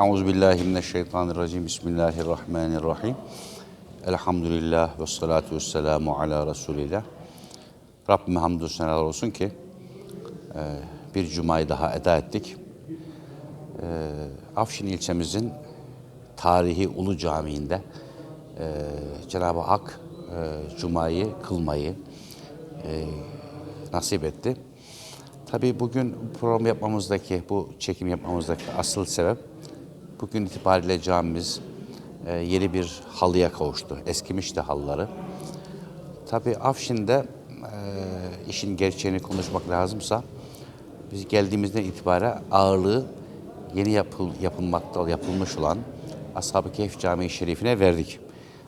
Euzu billahi mineşşeytanirracim. Bismillahirrahmanirrahim. Elhamdülillah ve salatu ve ala Resulillah. Rabbime hamdü senalar olsun ki e, bir cumayı daha eda ettik. E, Afşin ilçemizin tarihi Ulu Camii'nde e, Cenab-ı Hak cumayı kılmayı nasip etti. Tabii bugün program yapmamızdaki, bu çekim yapmamızdaki asıl sebep bugün itibariyle camimiz e, yeni bir halıya kavuştu. Eskimişti halıları. Tabii Afşin'de e, işin gerçeğini konuşmak lazımsa biz geldiğimizden itibaren ağırlığı yeni yapıl, yapılmakta yapılmış olan Ashab-ı Kehf Camii Şerifine verdik.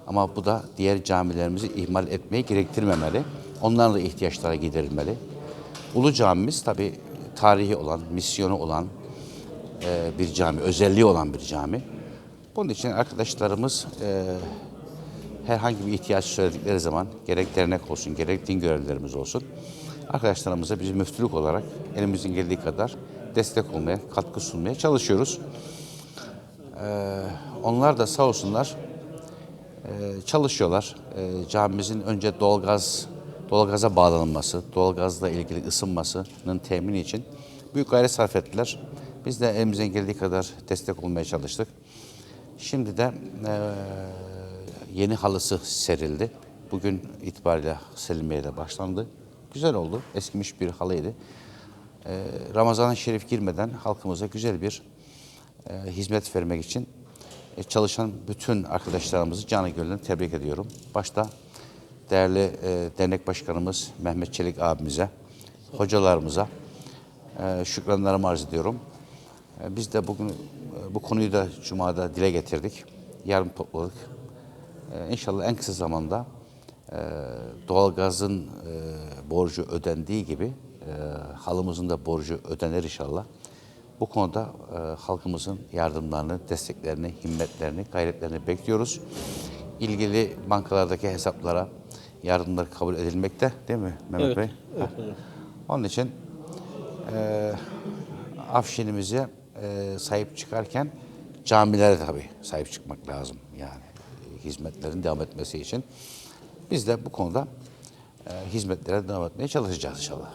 Ama bu da diğer camilerimizi ihmal etmeyi gerektirmemeli. Onların da ihtiyaçları giderilmeli. Ulu camimiz tabi tarihi olan, misyonu olan e, bir cami, özelliği olan bir cami. Bunun için arkadaşlarımız e, herhangi bir ihtiyaç söyledikleri zaman gerek dernek olsun, gerek din görevlilerimiz olsun arkadaşlarımıza biz müftülük olarak elimizin geldiği kadar destek olmaya, katkı sunmaya çalışıyoruz. Ee, onlar da sağ olsunlar e, çalışıyorlar. E, camimizin önce doğalgaz doğalgaza bağlanılması, doğalgazla ilgili ısınmasının temini için büyük gayret sarf ettiler. Biz de elimizden geldiği kadar destek olmaya çalıştık. Şimdi de e, yeni halısı serildi. Bugün itibariyle serilmeye de başlandı. Güzel oldu. Eskimiş bir halıydı. E, Ramazan-ı Şerif girmeden halkımıza güzel bir e, hizmet vermek için e, çalışan bütün arkadaşlarımızı canı gönülden tebrik ediyorum. Başta değerli e, dernek başkanımız Mehmet Çelik abimize, hocalarımıza e, şükranlarımı arz ediyorum. E, biz de bugün e, bu konuyu da Cuma'da dile getirdik. Yarın topladık. E, inşallah en kısa zamanda e, doğalgazın e, borcu ödendiği gibi halımızın da borcu ödenir inşallah. Bu konuda halkımızın yardımlarını, desteklerini, himmetlerini, gayretlerini bekliyoruz. İlgili bankalardaki hesaplara yardımlar kabul edilmekte değil mi Mehmet Evet, Bey? evet. Onun için e, Afşinimize e, sahip çıkarken camilere tabii sahip çıkmak lazım. Yani e, hizmetlerin devam etmesi için. Biz de bu konuda e, hizmetlere devam etmeye çalışacağız inşallah.